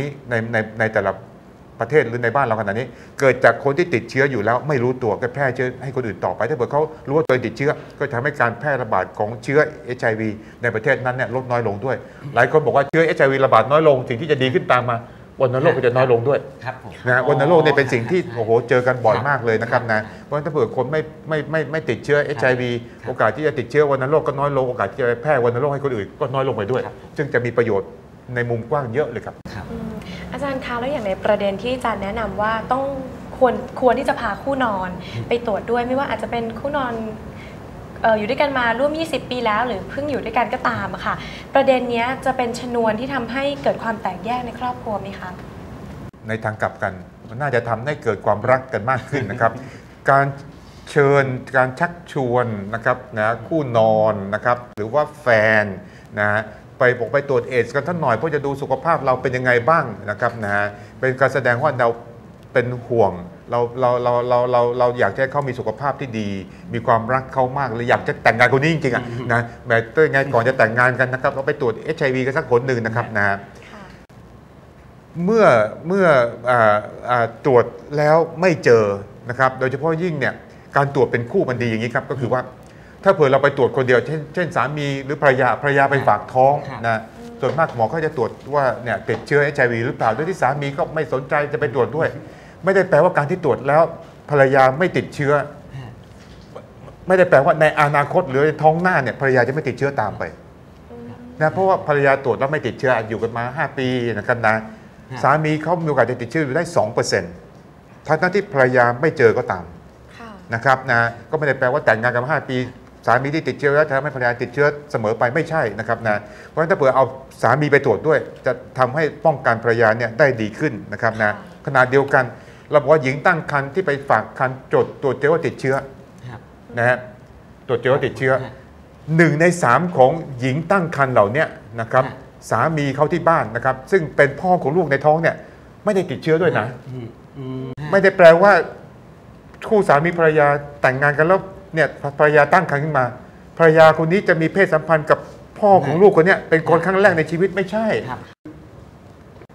นี้ในในในแต่ละประเทศหรือในบ้านเราขนาดนี้ เกิดจากคนที่ติดเชื้ออยู่แล้วไม่รู้ตัวก็แพร่เชื้อให้คนอื่นต่อไป ถ้าเกิดเขารู้ว่าตัวเองติดเชื้อ ก็ทำให้การแพร่ระบาดของเชื้อ HIV ในประเทศนั้นเนี่ยลดน้อยลงด้วย หลายคนบอกว่าเชื้อ HIV ระบาดน้อยลง สิ่งที่จะดีขึ้นตามมาวัณโรคก็จะน้อยลงด้วยครับผมนะฮะวัณโรคเนี่ยเป็นสิ่งที่โอ้โหเจอกันบ่อยมากเลยนะครับนะเพราะฉะนั้นถ้าเผื่อคนไม่ไม่ไม่ไม่ติดเชื้อ HIV โอกาสที่จะติดเชื้อวัณโรคก็น้อยลงโอกาสที่จะไปแพร่วัณโรคให้คนอื่นก็น้อยลงไปด้วย ซึ่งจะมีประโยชน์ในมุมกว้างเยอะเลยครับอืมอา จารย์คะแล้วอย่างในประเด็นที่อาจารย์แนะนำว่าต้องควรควรที่จะพาคู่นอนไปตรวจด้วยไม่ว่าอาจจะเป็นคู่นอนเอออยู่ด้วยกันมาร่วม 20 ปีแล้ว หรือเพิ่งอยู่ด้วยกันก็ตามอะค่ะ ประเด็นเนี้ยจะเป็นชนวนที่ทำให้เกิดความแตกแยกในครอบครัวไหมคะในทางกลับกันมันน่าจะทำให้เกิดความรักกันมากขึ้นนะครับ การเชิญการชักชวนนะครับนะคู่นอนนะครับหรือว่าแฟนนะ ไปบอกไปตรวจเอดส์กันท่านหน่อยเพื่อจะดูสุขภาพเราเป็นยังไงบ้างนะครับนะเป็นการแสดงว่าเราเป็นห่วงเราเราเราเราเราเราอยากจะให้เขามีสุขภาพที่ดี มีความรักเขามากเลยอยากจะแต่งงานคนนี้จริงๆอะนะแม้ตัวยังไงก่อนจะแต่งงานกันนะครับเราไปตรวจเอชไอวีกันสักคนหนึ่งนะครับนะค่ะเมื่อเมื่ออาอ่าตรวจแล้วไม่เจอนะครับ โดยเฉพาะยิ่งเนี่ยการตรวจเป็นคู่มันดีอย่างนี้ครับ ก็คือว่า ถ้าเผื่อเราไปตรวจคนเดียว เช่นเช่นสามีหรือภรรยาภรรยาไปฝากท้องครับนะส่วนมากหมอเขาจะตรวจว่าเนี่ยติดเชื้อเอชไอวีหรือเปล่าโดยที่สามีก็ไม่สนใจจะไปตรวจด้วย ไม่ได้แปลว่าการที่ตรวจแล้วภรรยาไม่ติดเชื้อ ไม่ได้แปลว่าในอนาคตหรือในท้องหน้าเนี่ยภรรยาจะไม่ติดเชื้อตามไปนะเพราะว่าภรรยาตรวจแล้วไม่ติดเชื้ออยู่กันมา 5 ปีนะครับนะฮะสามีเขามีโอกาสจะติดเชื้ออยู่ได้2%ทั้งๆที่ภรรยาไม่เจอก็ตามค่ะนะครับนะก็ไม่ได้แปลว่าแต่งงานกันมา5ปี สามีที่ติดเชื้อแล้วทำให้ภรรยาติดเชื้อเสมอไปไม่ใช่นะครับนะเพราะฉะนั้นถ้าเผื่อเอาสามีไปตรวจด้วย จะทำให้ป้องกันภรรยาเนี่ยได้ดีขึ้นนะครับนะขณะเดียวกันเราบอกว่าหญิงตั้งครรภ์ที่ไปฝากครรภ์จดตรวจเจอว่าติดเชื้อครับนะฮะตรวจเจอว่าติดเชื้อฮะหนึ่งในสามของหญิงตั้งครรภ์เหล่าเนี้ยนะครับฮะสามีเขาที่บ้านนะครับ ซึ่งเป็นพ่อของลูกในท้องเนี่ย ไม่ได้ติดเชื้อด้วยนะอืมอืมไม่ได้แปลว่า คู่สามีภรรยาแต่งงานกันแล้ว เนี่ยภรรยาตั้งครรภ์ขึ้นมาภรรยาคนนี้จะมีเพศสัมพันธ์กับพ่อของลูกคนเนี้ยเป็นคนครั้งแรกในชีวิตไม่ใช่ครับ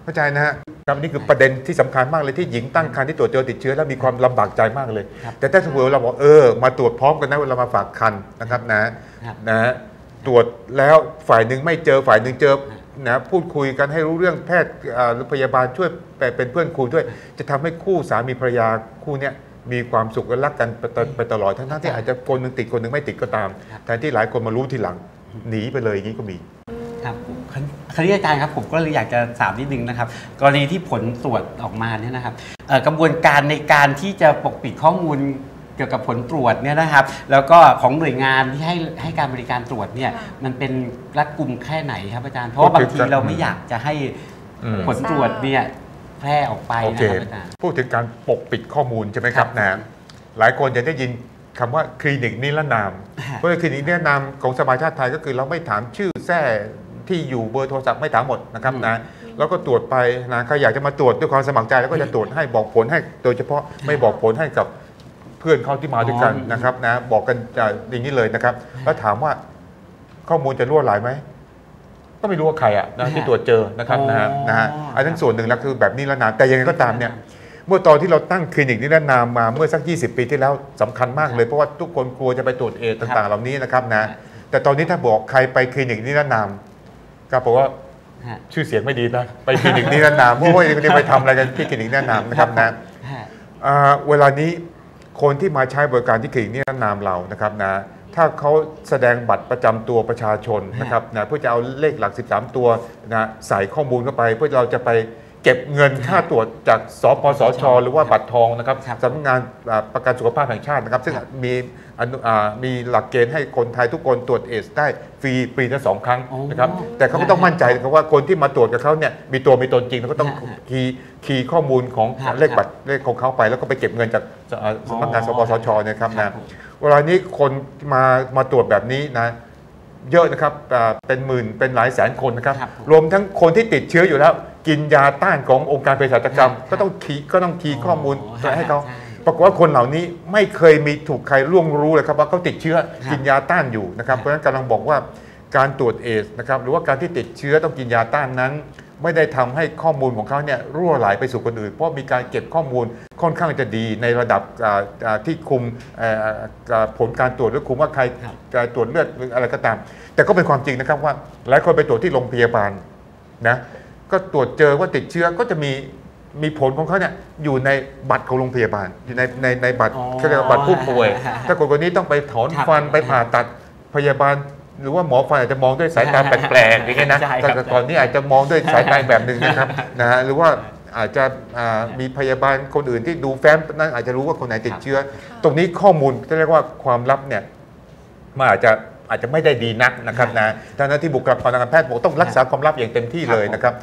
เข้าใจนะฮะครับนี่คือประเด็นที่สำคัญมากเลยที่หญิงตั้งครรภ์ที่ตรวจเจอติดเชื้อแล้วมีความลำบากใจมากเลยครับแต่ถ้าสมมติเราบอกเออมาตรวจพร้อมกันนะเวลามาฝากคันนะครับนะครับนะฮะตรวจแล้วฝ่ายหนึ่งไม่เจอฝ่ายหนึ่งเจอนะพูดคุยกันให้รู้เรื่องแพทย์อ่าหรือพยาบาลช่วยไปเป็นเพื่อนคุยด้วย จะทำให้คู่สามีภรรยาคู่เนี้ย มีความสุขและรักกันไปตไปตลอด ทั้งๆที่อาจจะคนหนึ่งติดคนหนึ่งไม่ติดก็ตามครับแทนที่หลายคนมารู้ทีหลังหนีไปเลยอย่างนี้ก็มีครับครคราวนี้อาจารย์ครับผมก็เลยอยากจะถามนิดนึงนะครับ กรณีที่ผลตรวจออกมาเนี่ยนะครับเอ่อกระบวนการในการที่จะปกปิดข้อมูลเกี่ยวกับผลตรวจเนี่ยนะครับ แล้วก็ของหน่วยงานที่ให้ให้การบริการตรวจเนี่ยค่ะมันเป็นรัดกุมแค่ไหนครับอาจารย์เพราะว่าบางทีเราไม่อยากจะให้อืมผลตรวจเนี่ย แพร่ออกไปโอนะเคครับอาจารย์ พูดถึงการปกปิดข้อมูลใช่ไหมครับครับนะหลายคนจะได้ยินคำว่าคลินิกนิรนามฮะ เพราะคลินิกนิรนามของสภาชาติไทยก็คือเราไม่ถามชื่อแท้ที่อยู่เบอร์โทรศัพท์ไม่ถามหมดนะครับนะแล้วก็ตรวจไปนะใครอยากจะมาตรวจด้วยความสมัครใจแล้วก็จะตรวจให้บอกผลให้โดยเฉพาะไม่บอกผลให้กับเพื่อนเขาที่มาด้วยกันอ๋อ นะครับนะบอกกันอ่าอย่างนี้เลยนะครับ แล้วถามว่าข้อมูลจะรั่วไหลไหม ก็ไม่รู้ว่าใครอะนะที่ตรวจเจอนะครับนะฮะนะฮะอันนั้นส่วนหนึ่งแล้วคือแบบนิรนามแต่ยังไงก็ตามเนี่ยเมื่อตอนที่เราตั้งคลินิกนิรนามมาเมื่อสัก 20 ปีที่แล้วสำคัญมากเลยเพราะว่าทุกคนกลัวจะไปตรวจเอดส์ต่าง ๆ เหล่านี้นะครับนะแต่ตอนนี้ถ้าบอกใครไปคลินิกนิรนามก็บอกว่าฮะชื่อเสียงไม่ดีนะไปคลินิกนิรนามโอ้ยนี่ไปทำอะไรกันที่คลินิกนิรนามนะครับนะฮะอ่าเวลานี้คนที่มาใช้บริการที่คลินิกนิรนามเรานะครับนะ ถ้าเขาแสดงบัตรประจำตัวประชาชนนะครับนะเพื่อจะเอาเลขหลัก 13 ตัวนะใส่ข้อมูลเข้าไป เพื่อเราจะไปเก็บเงินค่าตรวจจากสปสช หรือว่าบัตรทองนะครับครับสำนักงานอ่าประกันสุขภาพแห่งชาตินะครับ ซึ่งครับมีอนุอ่ามีหลักเกณฑ์ให้คนไทยทุกคนตรวจเอสได้ฟรีปีละสองครั้งอ๋อนะครับแต่เขาก็ต้องมั่นใจนะครับว่าคนที่มาตรวจกับเขาเนี่ยมีตัวมีตนจริงแล้วก็ต้องฮะคีย์คีย์ข้อมูลของครับเลขบัตรเลขของเขาไป แล้วก็ไปเก็บเงินจากอ่าสำนักงานสปสชเนยครับครันะบผม เวลานี้คนมามาตรวจแบบนี้นะ เยอะนะครับอ่าเป็นหมื่นเป็นหลายแสนคนนะครับครับผมรวมทั้งคนที่ติดเชื้ออยู่แล้ว กินยาต้านขององค์การเภสัชกรรมครับก็ต้องคีย์ก็ต้องคีย์ข้อมูลอ๋อให้เขาใช่ปรากฏว่าคนเหล่านี้ไม่เคยมีถูกใครล่วงรู้เลยครับว่าเขาติดเชื้อครับกินยาต้านอยู่นะครับครับเพราะฉะนั้นกำลังบอกว่าการตรวจเอสนะครับหรือว่าการที่ติดเชื้อต้องกินยาต้านนั้น ไม่ได้ทำให้ข้อมูลของเขาเนี่ยรั่วไหลไปสู่คนอื่น เพราะมีการเก็บข้อมูลค่อนข้างจะดีในระดับอ่าอ่าที่คุมเอ่ออ่าผลการตรวจหรือคุมว่าใครครับจะตรวจเลือดหรืออะไรก็ตาม แต่ก็เป็นความจริงนะครับว่าหลายคนไปตรวจที่โรงพยาบาลนะก็ตรวจเจอว่าติดเชื้อก็จะมีมีผลของเขาเนี่ยอยู่ในบัตรของโรงพยาบาลอยู่ในในในบัตรอ๋อเขาเรียกว่าบัตรผู้ป่วย ถ้าคนคนนี้ต้องไปถอนครับฟันไปผ่าตัดพยาบาล หรือว่าหมอฟันอาจจะมองด้วยสายตาแปลกๆอย่างเงี้ยนะใช่ครับแต่ก่อนนี้อาจจะมองด้วยสายตาแบบหนึ่งนะครับนะฮะหรือว่าอาจจะอ่ามีพยาบาลคนอื่นที่ดูแฟ้มนั้นอาจจะรู้ว่าคนไหนติดเชื้อ ตรงนี้ข้อมูลที่เรียกว่าความลับเนี่ยมันอาจจะอาจจะไม่ได้ดีนักนะครับนะดังนั้นที่บุคลากรทางการแพทย์บอกต้องรักษาความลับอย่างเต็มที่เลยนะครับ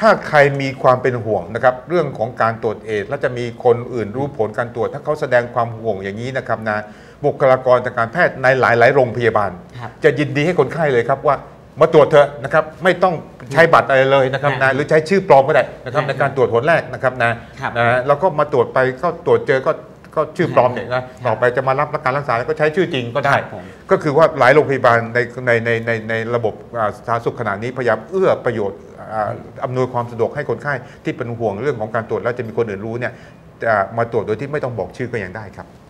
ถ้าใครมีความเป็นห่วงนะครับเรื่องของการตรวจเอดส์และจะมีคนอื่นรู้ผลการตรวจ ถ้าเขาแสดงความห่วงอย่างนี้นะครับนะ บุคลากรทางการแพทย์ในหลาย ๆ โรงพยาบาล ครับจะยินดีให้คนไข้เลยครับว่ามาตรวจเถอะนะครับไม่ต้องใช้บัตรอะไรเลยนะครับครันะบหรือใช้ชื่อปลอมก็ได้นะครับครับในการตรวจผลแรกนะครับนะครับ นะแล้วก็มาตรวจไปก็ตรวจเจอก็ก็ชื่อปลอมเนี่ยนะต่อไปจะมารับการรักษาแล้วก็ใช้ชื่อจริงก็ได้ ครับผม ก็คือว่าหลายโรงพยาบาลในในในในในระบบอ่าสาธารณสุขขณะนี้พยายามเอื้อประโยชน์อ่าอำนวยความสะดวกให้คนไข้ที่เป็นห่วงเรื่องของการตรวจแล้วจะมีคนอื่นรู้เนี่ยจะมาตรวจโดยที่ไม่ต้องบอกชื่อก็ยังได้ครับอ๋อ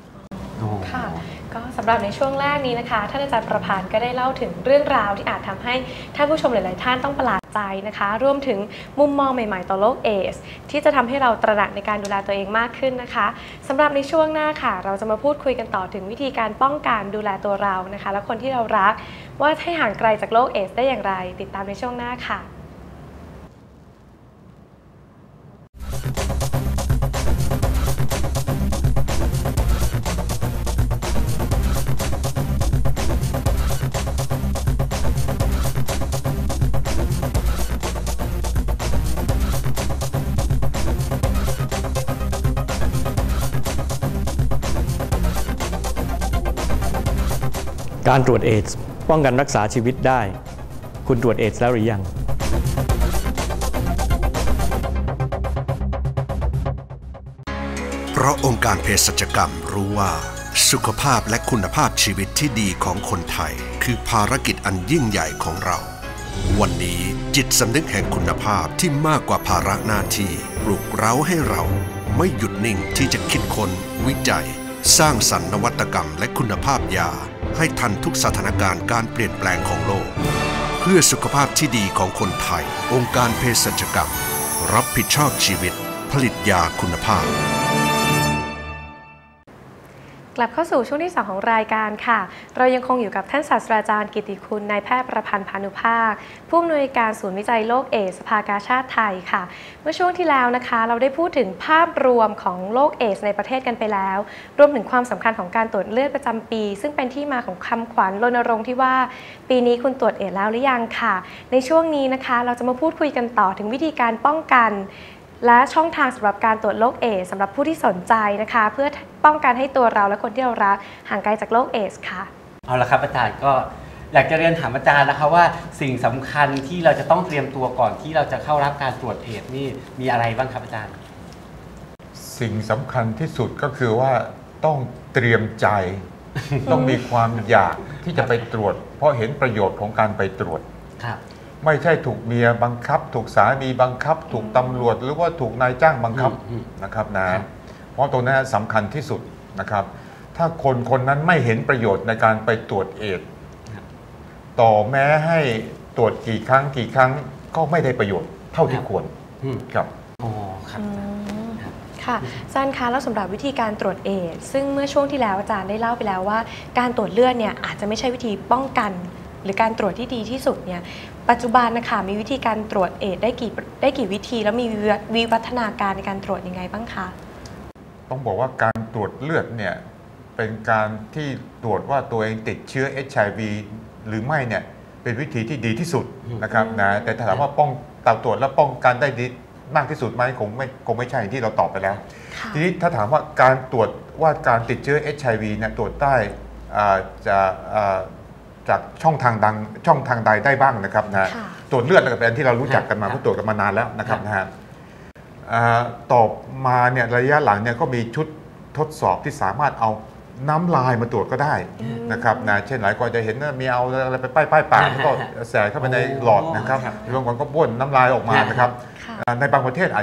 ค่ะก็สำหรับในช่วงแรกนี้นะคะ ท่านอาจารย์ประพานก็ได้เล่าถึงเรื่องราวที่อาจทำให้ท่านผู้ชมหลาย ๆ ท่านต้องประหลาดใจนะคะ รวมถึงมุมมองใหม่ ๆ ต่อโรคเอส ที่จะทำให้เราตระหนักในการดูแลตัวเองมากขึ้นนะคะสำหรับในช่วงหน้าค่ะ เราจะมาพูดคุยกันต่อถึงวิธีการป้องกันดูแลตัวเรานะคะ และคนที่เรารักว่าให้ห่างไกลจากโรคเอส ได้อย่างไร ติดตามในช่วงหน้าค่ะ การตรวจเอดส์ป้องกันรักษาชีวิตได้ คุณตรวจเอดส์แล้วหรือยัง เพราะองค์การเภสัชกรรมรู้ว่า สุขภาพและคุณภาพชีวิตที่ดีของคนไทย คือภารกิจอันยิ่งใหญ่ของเรา วันนี้จิตสำนึกแห่งคุณภาพที่มากกว่าภาระหน้าที่ปลุกเร้าให้เรา ไม่หยุดนิ่งที่จะคิดค้นวิจัย สร้างสรรค์นวัตกรรมและคุณภาพยา ให้ทันทุกสถานการณ์การเปลี่ยนแปลงของโลก เพื่อสุขภาพที่ดีของคนไทย องค์การเภสัชกรรม รับผิดชอบชีวิต ผลิตยาคุณภาพ กลับเข้าสู่ช่วงที่ 2 ของรายการค่ะ เรายังคงอยู่กับท่านศาสตราจารย์กิติคุณนายแพทย์ประพันธ์พานุภาค ผู้อำนวยการศูนย์วิจัยโรคเอดส์สภากาชาติไทยค่ะ เมื่อช่วงที่แล้วนะคะ เราได้พูดถึงภาพรวมของโรคเอดส์ในประเทศกันไปแล้ว รวมถึงความสำคัญของการตรวจเลือดประจำปี ซึ่งเป็นที่มาของคำขวัญรณรงค์ที่ว่า ปีนี้คุณตรวจเอดส์แล้วหรือยังค่ะ ในช่วงนี้นะคะ เราจะมาพูดคุยกันต่อถึงวิธีการป้องกัน และช่องทางสำหรับการตรวจโรคเอดส์สำหรับผู้ที่สนใจนะคะ เพื่อป้องกันให้ตัวเราและคนที่เรารักห่างไกลจากโรคเอดส์ค่ะ เอาละครับอาจารย์ก็อยากจะเรียนถามอาจารย์นะคะว่าสิ่งสำคัญที่เราจะต้องเตรียมตัวก่อนที่เราจะเข้ารับการตรวจเอดส์นี่มีอะไรบ้างครับอาจารย์ สิ่งสำคัญที่สุดก็คือว่าต้องเตรียมใจ ต้องมีความอยากที่จะไปตรวจ เพราะเห็นประโยชน์ของการไปตรวจครับ ไม่ใช่ถูกเมียบังคับ ถูกสามีบังคับ ถูกตำรวจ หรือว่าถูกนายจ้างบังคับอืมนะครับนะครับเพราะตรงนั้นสำคัญที่สุดนะครับ ถ้าคนคนนั้นไม่เห็นประโยชน์ในการไปตรวจเอดส์ครับต่อแม้ให้ตรวจกี่ครั้งกี่ครั้งก็ไม่ได้ประโยชน์เท่าที่ควรอืมครับอ๋อครับอืมครับค่ะอาจารย์คะแล้วสำหรับวิธีการตรวจเอดส์ซึ่งเมื่อช่วงที่แล้วอาจารย์ได้เล่าไปแล้วว่า การตรวจเลือดเนี่ยอาจจะไม่ใช่วิธีป้องกัน หรือการตรวจที่ดีที่สุดเนี่ยปัจจุบันนะคะมีวิธีการตรวจเอดส์ได้กี่ได้กี่วิธี แล้วมีวิวัฒวิวัฒนาการในการตรวจยังไงบ้างคะต้องบอกว่าการตรวจเลือดเนี่ยเป็นการที่ตรวจว่าตัวเองติดเชื้อ HIV หรือไม่เนี่ยเป็นวิธีที่ดีที่สุดอืมนะครับนะแต่ถ้าถามว่าป้องตาตรวจแล้วป้องกันได้ดีมากที่สุดไหมคงไม่คงไม่ใช่อย่างที่เราตอบไปแล้วค่ะทีนี้ถ้าถามว่าการตรวจว่าการติดเชื้อ HIV เนี่ยตรวจได้อ่าจะอ่า จากช่องทางดังช่องทางใดได้บ้างนะครับนะค่ะตรวจเลือดก็เป็นอันที่เรารู้จักกันมาครับเพราะตรวจกันมานานแล้วนะครับครับนะฮะอ่าต่อมาเนี่ยระยะหลังเนี่ยก็มีชุดทดสอบที่สามารถเอาน้ำลายมาตรวจก็ได้อืมนะครับนะเช่นหลายคนจะเห็นว่ามีเอาอะไรไปป้ายป้ายปากอ่าแล้วก็แสเข้าไปในหลอดนะครับครับบางคนก็บ้วนน้ำลายออกมานะครับค่ะอ่าในบางประเทศอาจจะ